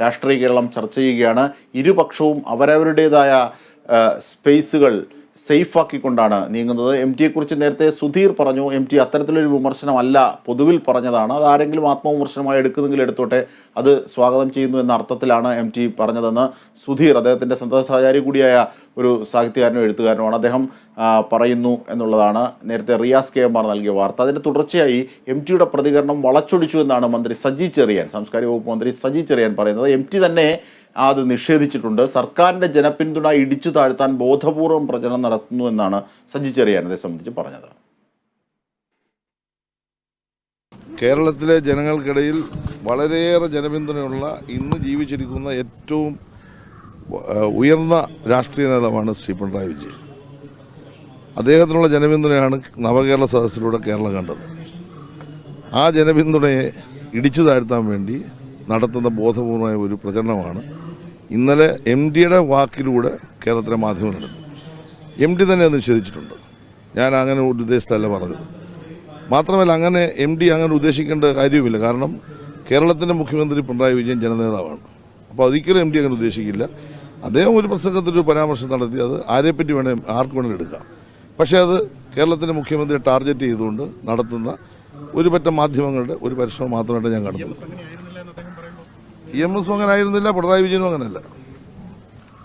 രാഷ്ട്രീയ കേരളം ചർച്ച ചെയ്യുകയാണ്. ഇരുപക്ഷവും അവരവരുടേതായ സ്പേസുകൾ സേഫാക്കിക്കൊണ്ടാണ് നീങ്ങുന്നത്. എം ടിയെക്കുറിച്ച് നേരത്തെ സുധീർ പറഞ്ഞു. എം ടി അത്തരത്തിലൊരു വിമർശനമല്ല പൊതുവിൽ പറഞ്ഞതാണ്. അത് ആരെങ്കിലും ആത്മവിമർശനമായി എടുക്കുന്നെങ്കിൽ എടുത്തോട്ടെ അത് സ്വാഗതം ചെയ്യുന്നു എന്ന അർത്ഥത്തിലാണ് എം ടി പറഞ്ഞതെന്ന് സുധീർ അദ്ദേഹത്തിന്റെ സന്തത സഹചാരി കൂടിയായ ഒരു സാഹിത്യകാരനും എഴുത്തുകാരനുമാണ്. അദ്ദേഹം പറയുന്നു എന്നുള്ളതാണ് നേരത്തെ റിയാസ് കെ എംമാർ നൽകിയ വാർത്ത. അതിന്റെ തുടർച്ചയായി എം ടിയുടെ പ്രതികരണം വളച്ചൊടിച്ചു എന്നാണ് മന്ത്രി സജി ചെറിയാൻ സാംസ്കാരിക വകുപ്പ് മന്ത്രി സജി ചെറിയാൻ പറയുന്നത്. എം ടി തന്നെ അത് നിഷേധിച്ചിട്ടുണ്ട്. സർക്കാരിന്റെ ജനപിന്തുണ ഇടിച്ചു താഴ്ത്താൻ ബോധപൂർവം പ്രചരണം നടത്തുന്നു എന്നാണ് സജി ചെറിയാൻ ഇതേ സംബന്ധിച്ച് പറഞ്ഞത്. കേരളത്തിലെ ജനങ്ങൾക്കിടയിൽ വളരെയേറെ ജനപിന്തുണയുള്ള ഇന്ന് ജീവിച്ചിരിക്കുന്ന ഏറ്റവും ഉയർന്ന രാഷ്ട്രീയ നേതാവാണ് ശ്രീ പിണറായി വിജയൻ. അദ്ദേഹത്തിനുള്ള ജനപിന്തുണയാണ് നവകേരള സദസ്സിലൂടെ കേരളം കണ്ടത്. ആ ജനപിന്തുണയെ ഇടിച്ചു താഴ്ത്താൻ വേണ്ടി നടത്തുന്ന ബോധപൂർവമായ ഒരു പ്രചരണമാണ് ഇന്നലെ എം ഡിയുടെ വാക്കിലൂടെ കേരളത്തിലെ മാധ്യമങ്ങൾ എം ഡി തന്നെ അത് നിഷേധിച്ചിട്ടുണ്ട്. ഞാൻ അങ്ങനെ ഒരു ഉദ്ദേശത്തല്ല പറഞ്ഞത്. മാത്രമല്ല അങ്ങനെ എം ഡി അങ്ങനെ ഉദ്ദേശിക്കേണ്ട കാര്യവുമില്ല. കാരണം കേരളത്തിന്റെ മുഖ്യമന്ത്രി പിണറായി വിജയൻ ജനനേതാവാണ്. അപ്പോൾ ഒരിക്കലും എം ഡി അങ്ങനെ ഉദ്ദേശിക്കില്ല. അദ്ദേഹം ഒരു പ്രസംഗത്തിൽ ഒരു പരാമർശം നടത്തി അത് ആരെപ്പറ്റി വേണേ ആർക്ക് വേണമെങ്കിലും എടുക്കാം. പക്ഷേ അത് കേരളത്തിന്റെ മുഖ്യമന്ത്രി ടാർഗറ്റ് ചെയ്തുകൊണ്ട് നടത്തുന്ന ഒരു പറ്റം മാധ്യമങ്ങളുടെ ഒരു പരിശ്രമം മാത്രമായിട്ട് ഞാൻ കാണുന്നു. ഇ എം എസും അങ്ങനെ ആയിരുന്നില്ല പിണറായി വിജയനും അങ്ങനെയല്ല